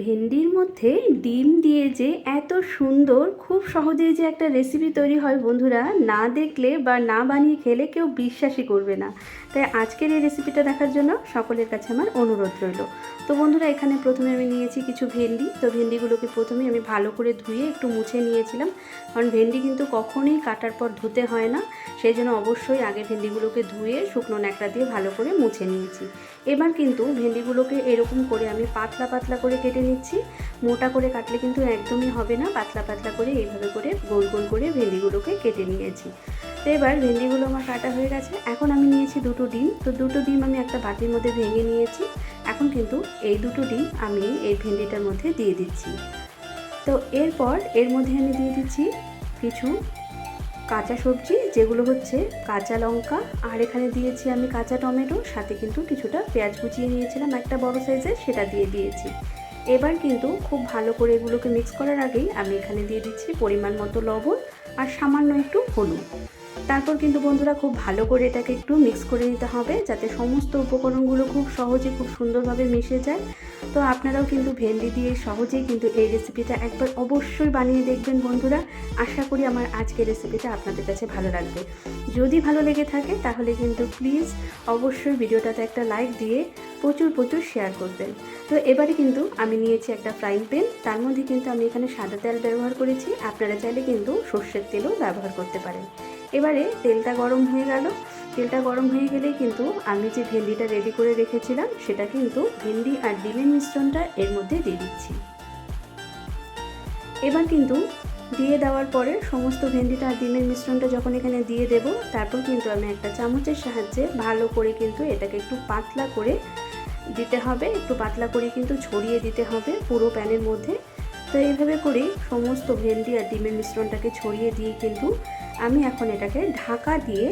ভেন্ডির মধ্যে ডিম দিয়ে যে এত সুন্দর, খুব সহজেই যে একটা রেসিপি তৈরি হয় বন্ধুরা, না দেখলে বা না বানিয়ে খেলে কেউ বিশ্বাসই করবে না। তাই আজকের এই রেসিপিটা দেখার জন্য সকলের কাছে আমার অনুরোধ রইল। তো বন্ধুরা, এখানে প্রথমে আমি নিয়েছি কিছু ভেন্ডি। তো ভেন্ডিগুলোকে প্রথমে আমি ভালো করে ধুয়ে একটু মুছে নিয়েছিলাম। কারণ ভেন্ডি কিন্তু কখনোই কাটার পর ধুতে হয় না। সেই জন্য অবশ্যই আগে ভেন্ডিগুলোকে ধুয়ে শুকনো ন্যাকড়া দিয়ে ভালো করে মুছে নিয়েছি। এবার কিন্তু ভেন্ডিগুলোকে এরকম করে আমি পাতলা পাতলা করে কেটে নিচ্ছি মোটা করে কাটলে কিন্তু একদমই হবে না। পাতলা পাতলা করে এইভাবে করে গোল গোল করে ভেন্ডিগুলোকে কেটে নিয়েছি। তো এবার ভেন্ডিগুলো আমার কাটা হয়ে গেছে। এখন আমি নিয়েছি দুটো ডিম। তো দুটো ডিম আমি একটা বাটির মধ্যে ভেঙে নিয়েছি। এখন কিন্তু এই দুটো ডিম আমি এই ভেন্ডিটার মধ্যে দিয়ে দিচ্ছি। তো এরপর এর মধ্যে আমি দিয়ে দিচ্ছি কিছু কাঁচা সবজি, যেগুলো হচ্ছে কাঁচা লঙ্কা। আর এখানে দিয়েছি আমি কাঁচা টমেটো। সাথে কিন্তু কিছুটা পেঁয়াজ কুচিয়ে নিয়েছিলাম। একটা বড় সাইজের সেটা দিয়ে দিয়েছি। এবার কিন্তু খুব ভালো করে এগুলোকে মিক্স করার আগেই আমি এখানে দিয়ে দিচ্ছি পরিমাণ মতো লবণ আর সামান্য একটু হলুদ। তারপর কিন্তু বন্ধুরা খুব ভালো করে এটাকে একটু মিক্স করে নিতে হবে যাতে সমস্ত উপকরণগুলো খুব সহজে খুব সুন্দরভাবে মিশে যায়। তো আপনারাও কিন্তু ভেন্ডি দিয়ে সহজেই কিন্তু এই রেসিপিটা একবার অবশ্যই বানিয়ে দেখবেন বন্ধুরা। আশা করি আমার আজকের রেসিপিটা আপনাদের কাছে ভালো লাগবে। যদি ভালো লেগে থাকে তাহলে কিন্তু প্লিজ অবশ্যই ভিডিওটাতে একটা লাইক দিয়ে প্রচুর প্রচুর শেয়ার করবেন তো এবারে কিন্তু আমি নিয়েছি একটা ফ্রাইং প্যান তার মধ্যে কিন্তু আমি এখানে সাদা তেল ব্যবহার করেছি, আপনারা চাইলে কিন্তু সর্ষের তেলও ব্যবহার করতে পারেন। এবারে তেলটা গরম হয়ে গেল। তেলটা গরম হয়ে গেলেই কিন্তু আমি যে ভেন্ডিটা রেডি করে রেখেছিলাম, সেটা কিন্তু ভেন্ডি আর ডিমের মিশ্রণটা এর মধ্যে দিয়ে দিচ্ছি। এবার কিন্তু দিয়ে দেওয়ার পরে সমস্ত ভেন্ডিটা আর ডিমের মিশ্রণটা যখন এখানে দিয়ে দেব, তারপর কিন্তু আমি একটা চামচের সাহায্যে ভালো করে কিন্তু এটাকে একটু পাতলা করে দিতে হবে, একটু পাতলা করে কিন্তু ছড়িয়ে দিতে হবে পুরো প্যানের মধ্যে। তো এইভাবে করেই সমস্ত ভেন্ডি আর ডিমের মিশ্রণটাকে ছড়িয়ে দিয়ে কিন্তু আমি এখন এটাকে ঢাকা দিয়ে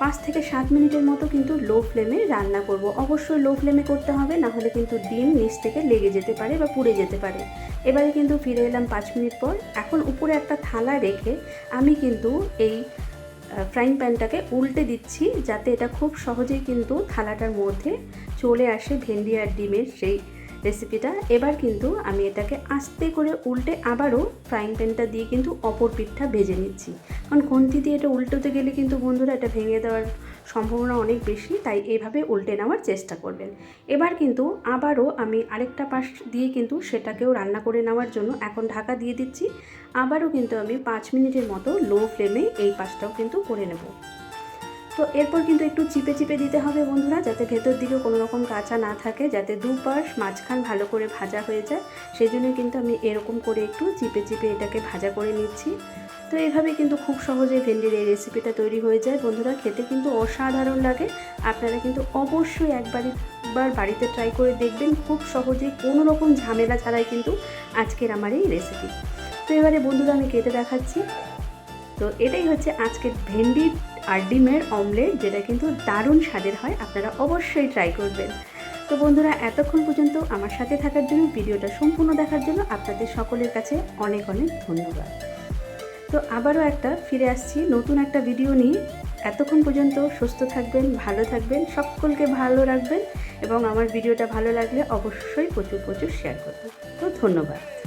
পাঁচ থেকে সাত মিনিটের মতো কিন্তু লো ফ্লেমে রান্না করব। অবশ্যই লো ফ্লেমে করতে হবে, না হলে কিন্তু ডিম নিচ থেকে লেগে যেতে পারে বা পুড়ে যেতে পারে। এবারে কিন্তু ফিরে এলাম পাঁচ মিনিট পর। এখন উপরে একটা থালা রেখে আমি কিন্তু এই ফ্রাইং প্যানটাকে উল্টে দিচ্ছি যাতে এটা খুব সহজেই কিন্তু থালাটার মধ্যে চলে আসে ভেন্ডি আর ডিমের সেই রেসিপিটা এবার কিন্তু আমি এটাকে আস্তে করে উল্টে আবারও ফ্রাইং প্যানটা দিয়ে কিন্তু অপর পিঠটা ভেজে নিচ্ছি। কারণ খুন্তি দিয়ে এটা উল্টোতে গেলে কিন্তু বন্ধুরা এটা ভেঙে দেওয়ার সম্ভাবনা অনেক বেশি, তাই এইভাবে উল্টে নেওয়ার চেষ্টা করবেন। এবার কিন্তু আবারও আমি আরেকটা পাশ দিয়ে কিন্তু সেটাকেও রান্না করে নেওয়ার জন্য এখন ঢাকা দিয়ে দিচ্ছি। আবারও কিন্তু আমি পাঁচ মিনিটের মতো লো ফ্লেমে এই পাশটাও কিন্তু করে নেব। তো এরপর কিন্তু একটু চিপে চিপে দিতে হবে বন্ধুরা, যাতে ভেতর দিকে কোনো রকম কাঁচা না থাকে, যাতে দুপাশ মাঝখান ভালো করে ভাজা হয়ে যায়। সেই জন্য কিন্তু আমি এরকম করে একটু চিপে চিপে এটাকে ভাজা করে নিচ্ছি। তো এইভাবে কিন্তু খুব সহজে ভেন্ডির এই রেসিপিটা তৈরি হয়ে যায়। বন্ধুরা, খেতে কিন্তু অসাধারণ লাগে। আপনারা কিন্তু অবশ্যই একবারই বার বাড়িতে ট্রাই করে দেখবেন। খুব সহজে কোনো রকম ঝামেলা ছাড়াই কিন্তু আজকের আমার এই রেসিপি তো এবারে বন্ধুরা, আমি কেটে দেখাচ্ছি। তো এটাই হচ্ছে আজকের ভেন্ডির আর ডিমের অমলেট যেটা কিন্তু দারুণ স্বাদের হয়। আপনারা অবশ্যই ট্রাই করবেন। তো বন্ধুরা, এতক্ষণ পর্যন্ত আমার সাথে থাকার জন্য, ভিডিওটা সম্পূর্ণ দেখার জন্য আপনাদের সকলের কাছে অনেক অনেক ধন্যবাদ। তো আবারও একটা ফিরে আসছি। নতুন একটা ভিডিও নিয়ে। এতক্ষণ পর্যন্ত সুস্থ থাকবেন, ভালো থাকবেন, সকলকে ভালো রাখবেন এবং আমার ভিডিওটা ভালো লাগলে অবশ্যই প্রচুর প্রচুর শেয়ার করবেন। তো ধন্যবাদ।